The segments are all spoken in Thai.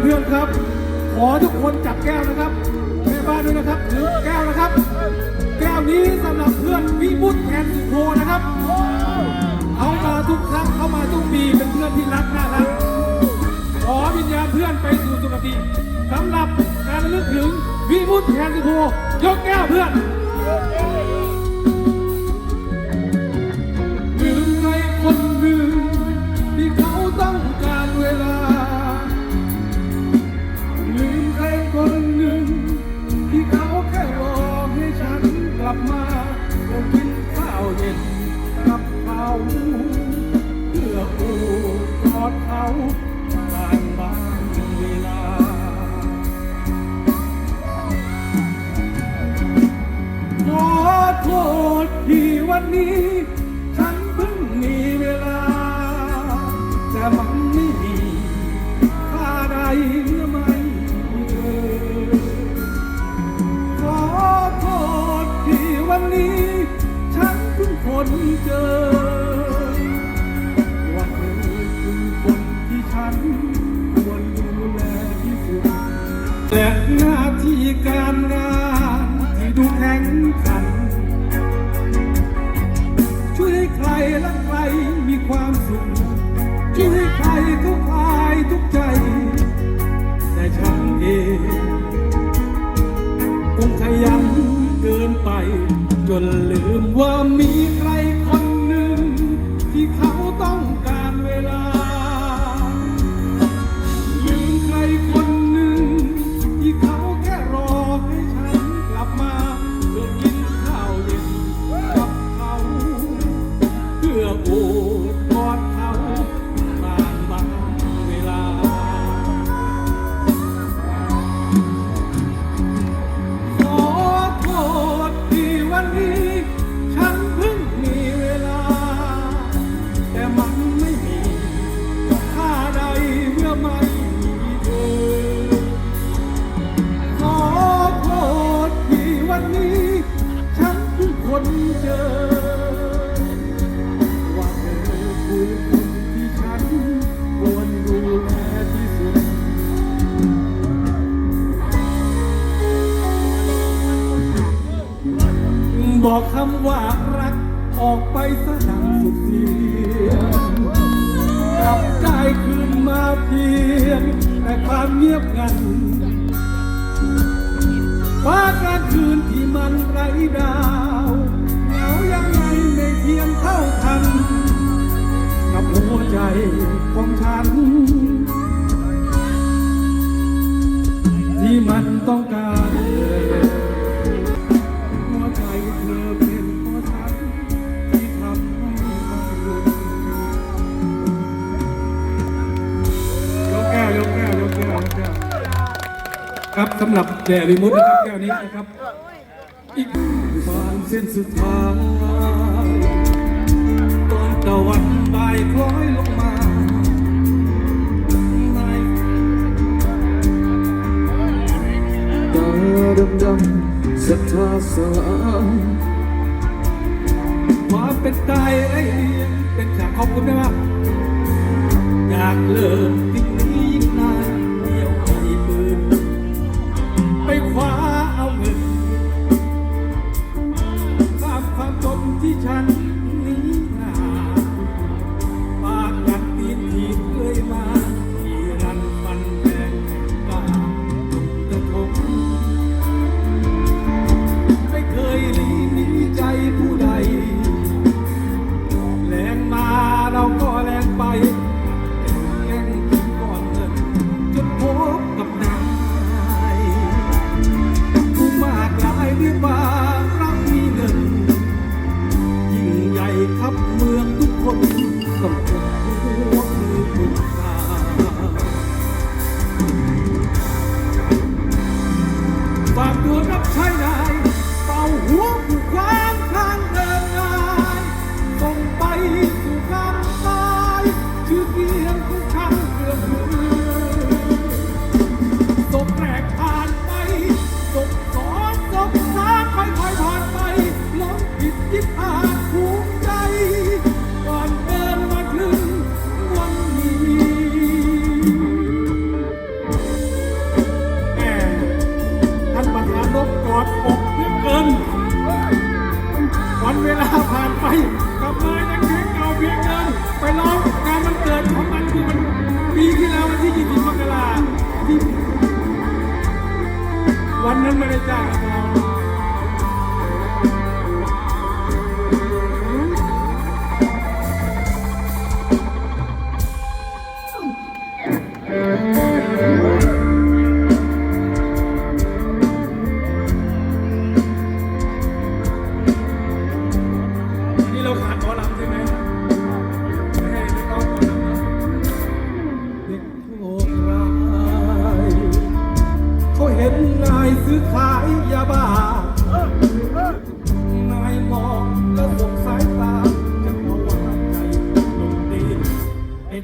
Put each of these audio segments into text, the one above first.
เพื่อนๆครับ ขอทุกคนจับแก้วนะครับแม่บ้านด้วยนะครับถือแก้วนะครับ แก้วนี้สำหรับเพื่อนวิมุตแทนสุโธนะครับเขามาทุกครั้งเข้ามาทุกปีเป็นเพื่อนที่รักน่ารักขอวิญญาณเพื่อนไปสู่สุคติสำหรับการระลึกถึงวิมุตแทนสุโธยกแก้วเพื่อน อดเขาบางบางเวลา ขอโทษที่วันนี้ ฉันเพิ่งมีเวลา แต่มันไม่มีค่าใดเมื่อไม่มีเธอ ขอโทษที่วันนี้ ฉันเพิ่งคนเจอ ให้ใครเขาคลายทุกใจ แต่ฉันเองคงขยันเกินไป จนลืมว่ามีใคร ซะดังสุดเสียงกลับได้คืนมาเพียงแต่ความเงียบงันฟ้ากลางคืนที่มันไร้ดาวเหงายังไงไม่เทียมเท่าทัน กับหัวใจของฉัน ที่มันต้องการ ครับสำหรับแด่วิมุตนะครับแก้วนี้นะครับอีกบานเส้นสุดท้ายตอนตะวันบ่ายคล้อยลงมาตาดำดำๆศรัทธาสลายความเป็นตายไอ้เป็นฉากขอบคุณนะครับอยากเลิก no meritamos.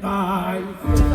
ให้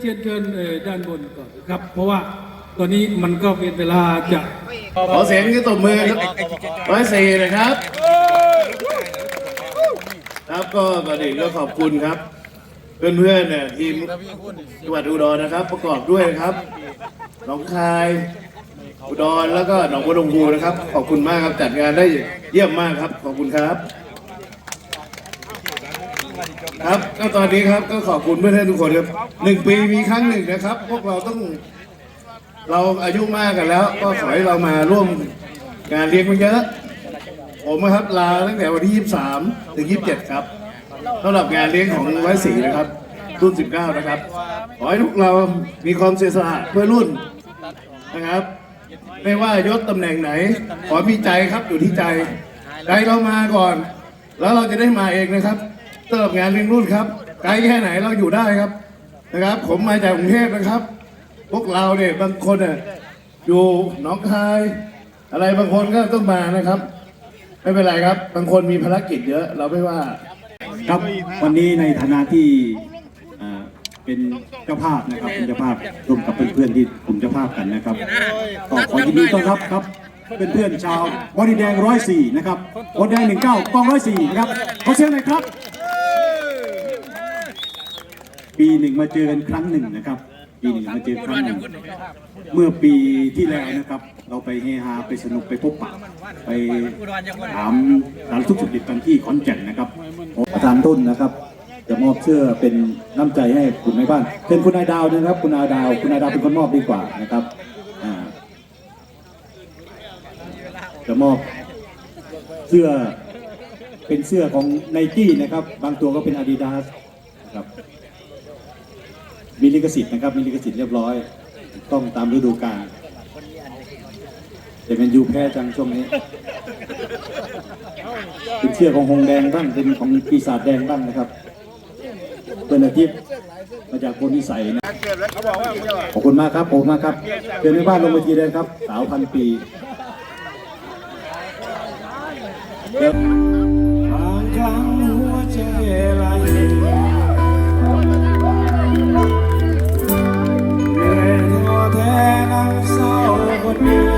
เทียร์เชิญด้านบนก่อนครับ เพราะว่าตอนนี้มันก็เป็นเวลาจะขอเสียงที่ตบมือร้อยสี่นะครับ ครับก็ก่อนอื่นก็ขอบคุณครับ เพื่อนๆเนี่ยทีมจังหวัดอุดรนะครับ ประกอบด้วยนะครับหนองคาย อุดรแล้วก็หนองบัวลำพูนะครับ ขอบคุณมากครับจัดงานได้เยี่ยมมากครับ ขอบคุณครับ ครับก็ตอนนี้ครับก็ขอบคุณเพื่อนๆทุกคนครับหนึ่งปีมีครั้งหนึ่งนะครับ พวกเราต้อง เราอายุมากกันแล้ว ก็ขอให้เรามาร่วมงานเลี้ยงมันเยอะผมนะครับลาตั้งแต่วันที่ 23 ถึง 27 ครับสำหรับงานเลี้ยงของร้อยสีนะครับ รุ่น 19 นะครับ ขอให้พวกเรามีความเสียสละเพื่อรุ่นนะครับ ไม่ว่ายศตำแหน่งไหน ขอมีใจครับอยู่ที่ใจ ใจเรามาก่อน แล้วเราจะได้มาเองนะครับ สำหรับงานเลี้ยงรุ่นครับไกลแค่ไหนเราอยู่ได้ครับนะครับ ผมมาจากกรุงเทพนะครับ พวกเราเนี่ยบางคนอะอยู่หนองคาย อะไรบางคนก็ต้องมานะครับ ไม่เป็นไรครับ บางคนมีภารกิจเยอะ เราไม่ว่า ครับวันนี้ในฐานะที่อ่าเป็นเจ้าภาพนะครับเป็นเจ้าภาพร่วมกับเพื่อนๆที่กลุ่มเจ้าภาพกันนะครับก็ขอยินดีต้อนรับครับเพื่อนๆชาวบอดีแดงร้อยสี่นะครับบอดีแดงหนึ่งเก้ากองร้อยสี่นะครับขอเชิญหน่อยครับ ปีหนึ่งมาเจอกันครั้งหนึ่งนะครับ ปีหนึ่งมาเจอครั้งหนึ่งเมื่อปีที่แล้วนะครับ เราไปเฮฮาไปสนุกไปพบปะไปถามสารทุกสุดดิบกันที่ขอนแก่นนะครับอาจารย์ต้นนะครับจะมอบเสื้อเป็นน้ำใจให้คุณแม่บ้านเป็นคุณนายดาวนะครับ คุณนายดาวคุณนายดาวเป็นคนมอบดีกว่านะครับจะมอบเสื้อเป็นเสื้อของไนกี้นะครับ บางตัวก็เป็นอาดิดาสครับ มีลิขสิทธิ์นะครับมีลิขสิทธิ์เรียบร้อย ต้องตามฤดูกาลแต่เป็นยูแพ้จังช่วงนี้ เป็นเชือกของหงแดงบ้างเป็นของปีศาจแดงบ้างนะครับเป็นอาทิตย์มาจากคนที่ใส่นะขอบคุณมากครับขอบคุณมากครับเดินในบ้านลงมาทีเดียครับ สาวพันปีทางกลางหัวใจลา นั้นเศร้าคนเดียว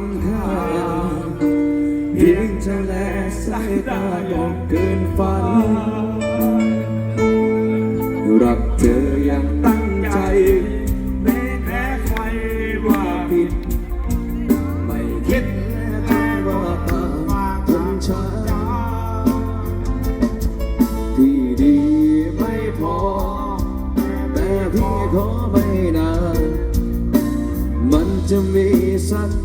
ำทางเพียงจะแลสายตาก็เกินฝัน รักเธออย่างตั้งใจไม่แพ้ใครว่าผิด ไม่คิดแค่ว่าตาคนฉันที่ดีไม่พอ แต่พี่ขอไม่นาน มันจะมีสัก